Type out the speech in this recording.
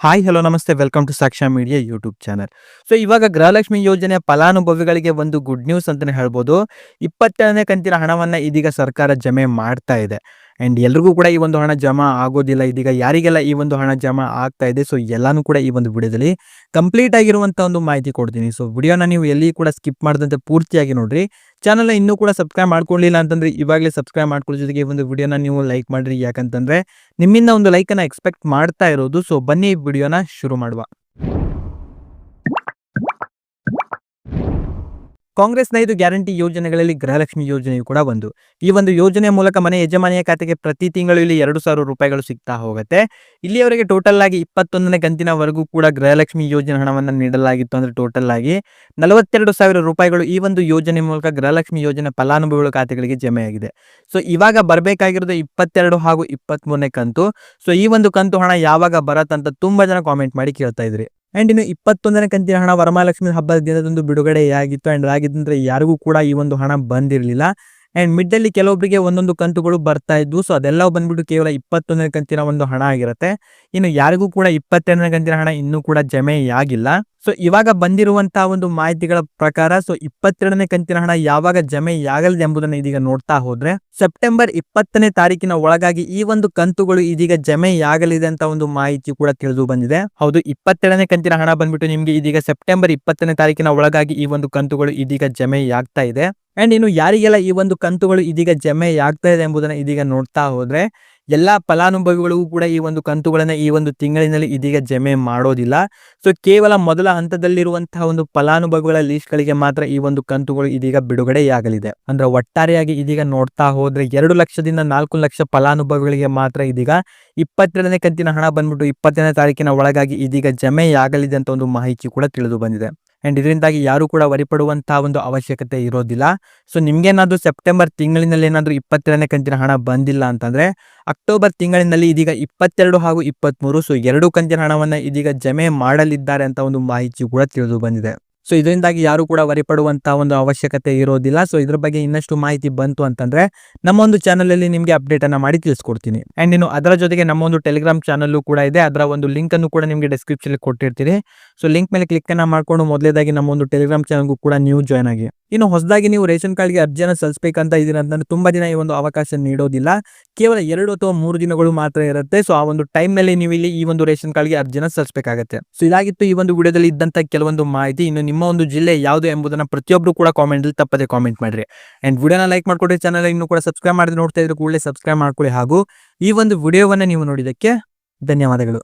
Hi hello ನಮಸ್ತೆ. Welcome to Saksha media YouTube channel so ಇವಾಗ ಗೃಹಲಕ್ಷ್ಮಿ ಯೋಜನೆ ಫಲಾನುಭವಿಗಳಿಗೆ ಒಂದು ಗುಡ್ ನ್ಯೂಸ್ ಅಂತಲೇ ಹೇಳ್ಬೋದು. ಇಪ್ಪತ್ತೇಳನೇ ಕಂತಿನ ಹಣವನ್ನ ಇದೀಗ ಸರ್ಕಾರ ಜಮೆ ಮಾಡ್ತಾ ಇದೆ. ಅಂಡ್ ಎಲ್ರಿಗೂ ಕೂಡ ಈ ಒಂದು ಹಣ ಜಮಾ ಆಗೋದಿಲ್ಲ. ಇದೀಗ ಯಾರಿಗೆಲ್ಲ ಈ ಒಂದು ಹಣ ಜಮಾ ಆಗ್ತಾ ಇದೆ ಸೊ ಎಲ್ಲಾನು ಕೂಡ ಈ ಒಂದು ವಿಡಿಯೋದಲ್ಲಿ ಕಂಪ್ಲೀಟ್ ಆಗಿರುವಂಥ ಒಂದು ಮಾಹಿತಿ ಕೊಡ್ತೀನಿ. ಸೊ ವಿಡಿಯೋನ ನೀವು ಎಲ್ಲಿ ಕೂಡ ಸ್ಕಿಪ್ ಮಾಡದಂತೆ ಪೂರ್ತಿಯಾಗಿ ನೋಡ್ರಿ. ಚಾನಲ್ ಇನ್ನೂ ಕೂಡ ಸಬ್ಸ್ಕ್ರೈಬ್ ಮಾಡ್ಕೊಳ್ಳಿಲ್ಲ ಅಂತಂದ್ರೆ ಇವಾಗಲೇ ಸಬ್ಸ್ಕ್ರೈಬ್ ಮಾಡ್ಕೊಳ್ಳೋ ಜೊತೆಗೆ ಈ ಒಂದು ವಿಡಿಯೋನ ನೀವು ಲೈಕ್ ಮಾಡಿರಿ. ಯಾಕಂತಂದ್ರೆ ನಿಮ್ಮಿಂದ ಒಂದು ಲೈಕನ್ನು ಎಕ್ಸ್ಪೆಕ್ಟ್ ಮಾಡ್ತಾ ಇರೋದು. ಸೊ ಬನ್ನಿ ವಿಡಿಯೋನ ಶುರು ಮಾಡುವ. ಕಾಂಗ್ರೆಸ್ನ ಐದು ಗ್ಯಾರಂಟಿ ಯೋಜನೆಗಳಲ್ಲಿ ಗೃಹಲಕ್ಷ್ಮಿ ಯೋಜನೆಯು ಕೂಡ ಒಂದು. ಈ ಒಂದು ಯೋಜನೆ ಮೂಲಕ ಮನೆ ಯಜಮಾನಿಯ ಖಾತೆಗೆ ಪ್ರತಿ ತಿಂಗಳು ಇಲ್ಲಿ ಎರಡು ಸಾವಿರ ರೂಪಾಯಿಗಳು ಸಿಗ್ತಾ ಹೋಗುತ್ತೆ. ಇಲ್ಲಿಯವರೆಗೆ ಟೋಟಲ್ ಆಗಿ ಇಪ್ಪತ್ತೊಂದನೇ ಕಂತಿನವರೆಗೂ ಕೂಡ ಗೃಹಲಕ್ಷ್ಮಿ ಯೋಜನೆ ಹಣವನ್ನು ನೀಡಲಾಗಿತ್ತು ಅಂದರೆ ಟೋಟಲ್ ಆಗಿ ನಲವತ್ತೆರಡು ಸಾವಿರ ರೂಪಾಯಿಗಳು ಈ ಒಂದು ಯೋಜನೆ ಮೂಲಕ ಗೃಹಲಕ್ಷ್ಮಿ ಯೋಜನೆ ಫಲಾನುಭವಿಗಳ ಖಾತೆಗಳಿಗೆ ಜಮೆಯಾಗಿದೆ. ಸೊ ಇವಾಗ ಬರಬೇಕಾಗಿರೋದು ಇಪ್ಪತ್ತೆರಡು ಹಾಗೂ ಇಪ್ಪತ್ತ್ ಕಂತು. ಸೊ ಈ ಒಂದು ಕಂತು ಹಣ ಯಾವಾಗ ಬರತ್ತಂತ ತುಂಬಾ ಜನ ಕಾಮೆಂಟ್ ಮಾಡಿ ಕೇಳ್ತಾ ಇದ್ರಿ. ಅಂಡ್ ಇನ್ನು ಇಪ್ಪತ್ತೊಂದನೇ ಕಂತಿನ ಹಣ ವರಮಹಾಲಕ್ಷ್ಮಿ ಹಬ್ಬದ ದಿನದಂದು ಬಿಡುಗಡೆಯಾಗಿತ್ತು. ಅಂಡ್ ಆಗಿದ್ದಂದ್ರೆ ಯಾರಿಗೂ ಕೂಡ ಈ ಒಂದು ಹಣ ಬಂದಿರಲಿಲ್ಲ. ಅಂಡ್ ಮಿಡ್ ಅಲ್ಲಿ ಕೆಲವೊಬ್ಬರಿಗೆ ಒಂದೊಂದು ಕಂತುಗಳು ಬರ್ತಾ ಇದ್ವು. ಸೊ ಅದೆಲ್ಲ ಬಂದ್ಬಿಟ್ಟು ಕೇವಲ ಇಪ್ಪತ್ತೊಂದನೇ ಕಂತಿನ ಒಂದು ಹಣ ಆಗಿರುತ್ತೆ. ಇನ್ನು ಯಾರಿಗೂ ಕೂಡ ಇಪ್ಪತ್ತೆರಡನೇ ಕಂತಿನ ಹಣ ಇನ್ನೂ ಕೂಡ ಜಮೆಯಾಗಿಲ್ಲ ಸೊ ಇವಾಗ ಬಂದಿರುವಂತಹ ಒಂದು ಮಾಹಿತಿಗಳ ಪ್ರಕಾರ ಸೊ ಇಪ್ಪತ್ತೆರಡನೇ ಕಂತಿನ ಹಣ ಯಾವಾಗ ಜಮೆಯಾಗಲಿದೆ ಎಂಬುದನ್ನು ಇದೀಗ ನೋಡ್ತಾ ಹೋದ್ರೆ ಸೆಪ್ಟೆಂಬರ್ ಇಪ್ಪತ್ತನೇ ತಾರೀಕಿನ ಒಳಗಾಗಿ ಈ ಒಂದು ಕಂತುಗಳು ಇದೀಗ ಜಮೆಯಾಗಲಿದೆ ಅಂತ ಒಂದು ಮಾಹಿತಿ ಕೂಡ ತಿಳಿದು ಬಂದಿದೆ. ಹೌದು, ಇಪ್ಪತ್ತೆರಡನೇ ಕಂತಿನ ಹಣ ಬಂದ್ಬಿಟ್ಟು ನಿಮ್ಗೆ ಇದೀಗ ಸೆಪ್ಟೆಂಬರ್ ಇಪ್ಪತ್ತನೇ ತಾರೀಕಿನ ಒಳಗಾಗಿ ಈ ಒಂದು ಕಂತುಗಳು ಇದೀಗ ಜಮೆಯಾಗ್ತಾ ಇದೆ. ಅಂಡ್ ಇನ್ನು ಯಾರಿಗೆಲ್ಲ ಈ ಒಂದು ಕಂತುಗಳು ಇದೀಗ ಜಮೆ ಆಗ್ತಾ ಇದೆ ಎಂಬುದನ್ನು ಇದೀಗ ನೋಡ್ತಾ ಹೋದರೆ, ಎಲ್ಲ ಫಲಾನುಭವಿಗಳಿಗೂ ಕೂಡ ಈ ಒಂದು ಕಂತುಗಳನ್ನ ಈ ಒಂದು ತಿಂಗಳಿನಲ್ಲಿ ಇದೀಗ ಜಮೆ ಮಾಡೋದಿಲ್ಲ. ಸೊ ಕೇವಲ ಮೊದಲ ಹಂತದಲ್ಲಿರುವಂತಹ ಒಂದು ಫಲಾನುಭವಿಗಳ ಲೀಸ್ಟ್ಗಳಿಗೆ ಮಾತ್ರ ಈ ಒಂದು ಕಂತುಗಳು ಇದೀಗ ಬಿಡುಗಡೆಯಾಗಲಿದೆ. ಅಂದ್ರೆ ಒಟ್ಟಾರೆಯಾಗಿ ಇದೀಗ ನೋಡ್ತಾ ಹೋದ್ರೆ ಎರಡು ಲಕ್ಷದಿಂದ ನಾಲ್ಕು ಲಕ್ಷ ಫಲಾನುಭವಿಗಳಿಗೆ ಮಾತ್ರ ಇದೀಗ ಇಪ್ಪತ್ತೆರಡನೇ ಕಂತಿನ ಹಣ ಬಂದ್ಬಿಟ್ಟು ಇಪ್ಪತ್ತನೇ ತಾರೀಕಿನ ಒಳಗಾಗಿ ಇದೀಗ ಜಮೆಯಾಗಲಿದೆ ಅಂತ ಒಂದು ಮಾಹಿತಿ ಕೂಡ ತಿಳಿದು ಬಂದಿದೆ. ಅಂಡ್ ಇದರಿಂದಾಗಿ ಯಾರು ಕೂಡ ವರಿಪಡುವಂಥ ಒಂದು ಅವಶ್ಯಕತೆ ಇರೋದಿಲ್ಲ. ಸೊ ನಿಮಗೇನಾದರೂ ಸೆಪ್ಟೆಂಬರ್ ತಿಂಗಳಿನಲ್ಲಿ ಏನಾದ್ರೂ ಇಪ್ಪತ್ತೆರಡನೇ ಕಂತಿನ ಹಣ ಬಂದಿಲ್ಲ ಅಂತಂದ್ರೆ ಅಕ್ಟೋಬರ್ ತಿಂಗಳಿನಲ್ಲಿ ಇದೀಗ ಇಪ್ಪತ್ತೆರಡು ಹಾಗೂ ಇಪ್ಪತ್ತ್ಮೂರು ಸೊ ಎರಡು ಕಂತಿನ ಹಣವನ್ನ ಇದೀಗ ಜಮೆ ಮಾಡಲಿದ್ದಾರೆ ಅಂತ ಒಂದು ಮಾಹಿತಿ ಕೂಡ ತಿಳಿದು ಬಂದಿದೆ. ಸೊ ಇದರಿಂದಾಗಿ ಯಾರು ಕೂಡ ವರಿಪಡುವಂತಹ ಒಂದು ಅವಶ್ಯಕತೆ ಇರೋದಿಲ್ಲ. ಸೊ ಇದ್ರ ಬಗ್ಗೆ ಇನ್ನಷ್ಟು ಮಾಹಿತಿ ಬಂತು ಅಂತಂದ್ರೆ, ನಮ್ಮ ಒಂದು ಚಾನಲ್ ಅಲ್ಲಿ ನಿಮಗೆ ಅಪ್ಡೇಟ್ ಅನ್ನ ಮಾಡಿ ತಿಳಿಸ್ಕೊಡ್ತೀನಿ. ಅಂಡ್ ಇನ್ನು ಅದರ ಜೊತೆಗೆ ನಮ್ಮ ಒಂದು ಟೆಲಿಗ್ರಾಮ್ ಚಾನಲ್ ಕೂಡ ಇದೆ. ಅದರ ಒಂದು ಲಿಂಕ್ ಅನ್ನು ಕೂಡ ನಿಮಗೆ ಡಿಸ್ಕ್ರಿಪ್ಷನ್ ಅಲ್ಲಿ ಕೊಟ್ಟಿರ್ತೀನಿ. ಸೊ ಲಿಂಕ್ ಮೇಲೆ ಕ್ಲಿಕ್ ಅನ್ನ ಮಾಡ್ಕೊಂಡು ಮೊದಲೇದಾಗಿ ನಮ್ಮ ಒಂದು ಟೆಲಿಗ್ರಾಮ್ ಚಾನಲ್ ಕೂಡ ನೀವು ಜಾಯ್ನ್ ಆಗಿ. ಇನ್ನು ಹೊಸದಾಗಿ ನೀವು ರೇಷನ್ ಕಾರ್ಡ್ಗೆ ಅರ್ಜಿಯನ್ನು ಸಲ್ಲಿಸಬೇಕಂತ ಇದೀರ ಅಂತಂದ್ರೆ ತುಂಬಾ ದಿನ ಈ ಒಂದು ಅವಕಾಶ ನೀಡೋದಿಲ್ಲ. ಕೇವಲ ಎರಡು ಅಥವಾ ಮೂರು ದಿನಗಳು ಮಾತ್ರ ಇರುತ್ತೆ. ಸೊ ಆ ಒಂದು ಟೈಮ್ನಲ್ಲಿ ನೀವು ಇಲ್ಲಿ ಈ ಒಂದು ರೇಷನ್ ಕಾರ್ಡ್ಗೆ ಅರ್ಜಿನ ಸಲ್ಲಿಸಬೇಕಾಗತ್ತೆ. ಸೊ ಇದಾಗಿತ್ತು ಈ ಒಂದು ವಿಡಿಯೋದಲ್ಲಿ ಇದ್ದಂತ ಕೆಲವೊಂದು ಮಾಹಿತಿ. ಇನ್ನು ನಿಮ್ಮ ಒಂದು ಜಿಲ್ಲೆ ಯಾವುದು ಎಂಬುದನ್ನ ಪ್ರತಿಯೊಬ್ಬರು ಕೂಡ ಕಾಮೆಂಟ್ ಅಲ್ಲಿ ತಪ್ಪದೆ ಕಾಮೆಂಟ್ ಮಾಡ್ರಿ. ಅಂಡ್ ವಿಡಿಯೋನ ಲೈಕ್ ಮಾಡ್ಕೊಡ್ರಿ ಚಾನಲ್ ಇನ್ನು ಕೂಡ ಸಬ್ಸ್ಕ್ರೈಬ್ ಮಾಡಿದ್ರೆ ನೋಡ್ತಾ ಇದ್ರೆ ಕೂಡಲೇ ಸಬ್ಸ್ಕ್ರೈಬ್ ಮಾಡ್ಕೊಳ್ಳಿ ಹಾಗೂ ಈ ಒಂದು ವಿಡಿಯೋವನ್ನ ನೀವು ನೋಡಿದಕ್ಕೆ ಧನ್ಯವಾದಗಳು.